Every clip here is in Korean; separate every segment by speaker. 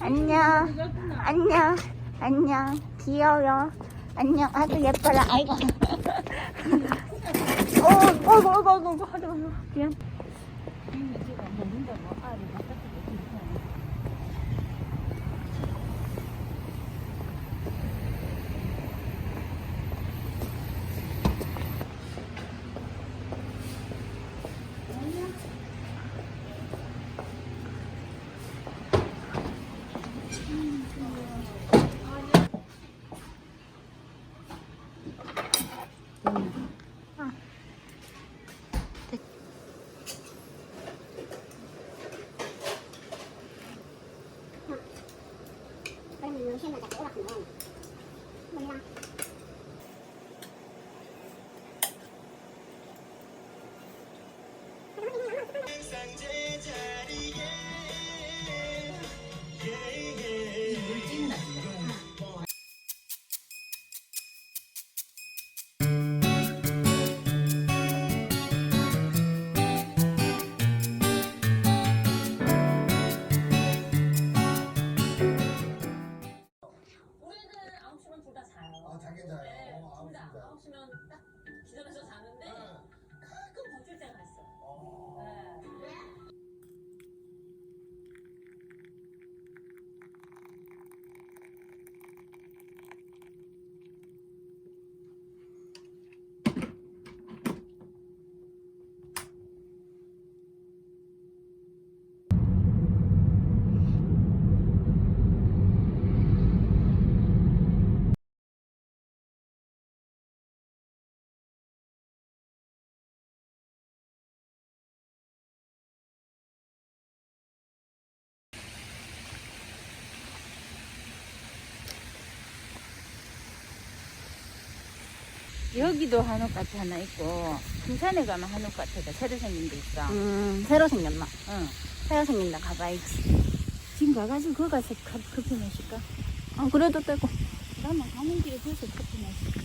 Speaker 1: 안녕. 안녕. 안녕. 귀여워. 안녕. 아주 예뻐라. 아이고. 어, 어이구, 어이구, 어이구, 어이구. 미안.
Speaker 2: 자요.
Speaker 3: 아, 자긴 자요.
Speaker 2: 네,
Speaker 3: 어. 아홉 시면
Speaker 2: 9시면 딱
Speaker 1: 여기도 한옥 같이 하나 있고, 금산에 가면 한옥 같이가 새로 생긴 데 있어.
Speaker 4: 음, 새로 생겼나?
Speaker 1: 응.
Speaker 4: 새로 생긴다 가봐야지.
Speaker 1: 지금 가가지고 거기 가서 커- 커피 마실까?
Speaker 4: 어, 그래도 되고.
Speaker 1: 나는 가는 길에 거기서 커피 마실까?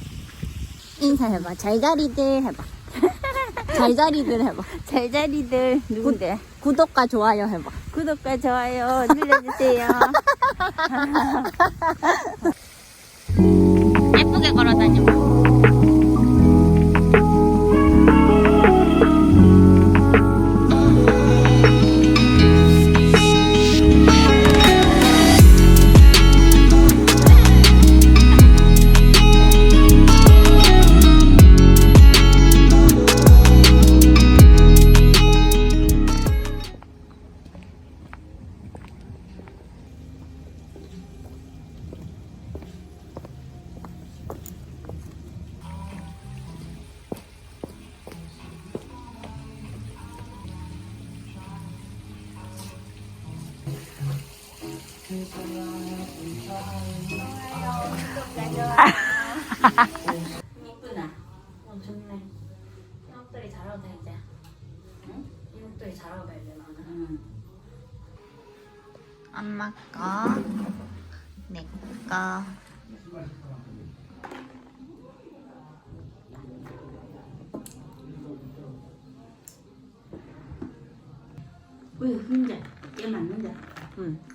Speaker 4: 인사해봐. 잘자리들 해봐. 잘자리들 해봐.
Speaker 1: 잘자리들 누군데?
Speaker 4: 구 독과 좋아요 해봐.
Speaker 1: 구독과 좋아요 눌러주세요.
Speaker 4: 예쁘게 걸어다녀.
Speaker 1: 이쁘나? 어, 좋네. 이목도리 잘하고 다니자. 응? 이목도리 다니자, 너는. 응.
Speaker 4: 엄마 거, 내 거.
Speaker 1: 왜 혼자? 얘 맞는데?
Speaker 4: 응.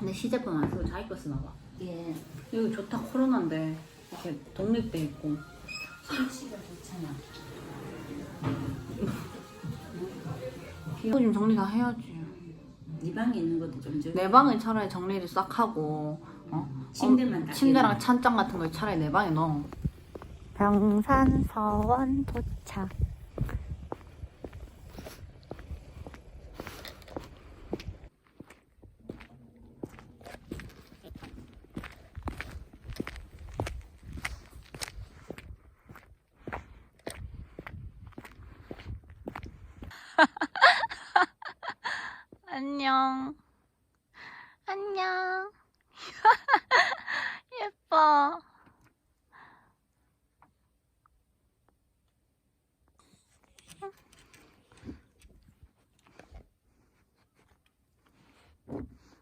Speaker 4: 근데 시제품 안 쓰고 자기 거 쓰나 봐.
Speaker 1: 예.
Speaker 4: 여기 좋다 코로나인데 이렇게 독립돼 있고.
Speaker 1: 상치가 좋잖아.
Speaker 4: 이거 좀 정리 다 해야지.
Speaker 1: 네 방에 있는 것도 좀 줘.
Speaker 4: 내 방에 차라리 정리를 싹 하고 어?
Speaker 1: 침대만 딱
Speaker 4: 침대랑 찬장 같은 걸 차라리 내 방에 넣어.
Speaker 1: 병산서원 도착. 안녕. 안녕. 예뻐.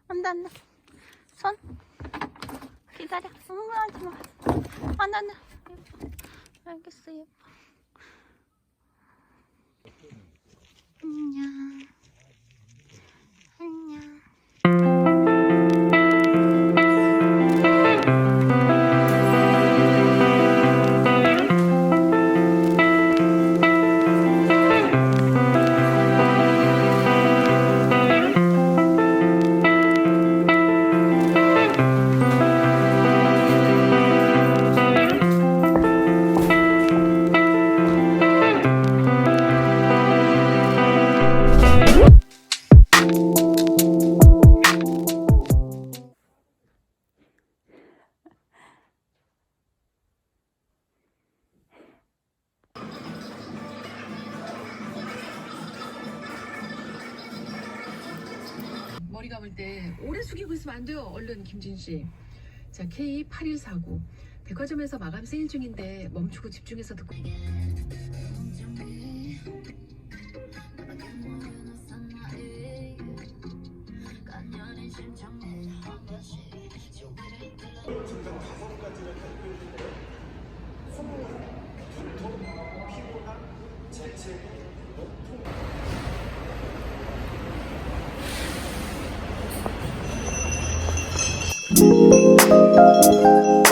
Speaker 1: 안 돼, 안 돼. 손. 기다려. 응, 하지 마. 안 돼, 안 돼. 예뻐. 알겠어, 예뻐. 안녕.
Speaker 3: 제가 때 오래 숙이고 있으면 안 돼요. 얼른 김진 씨. 자 K8149 백화점에서 마감 세일 중인데 멈추고 집중해서 듣고 음. Thank you.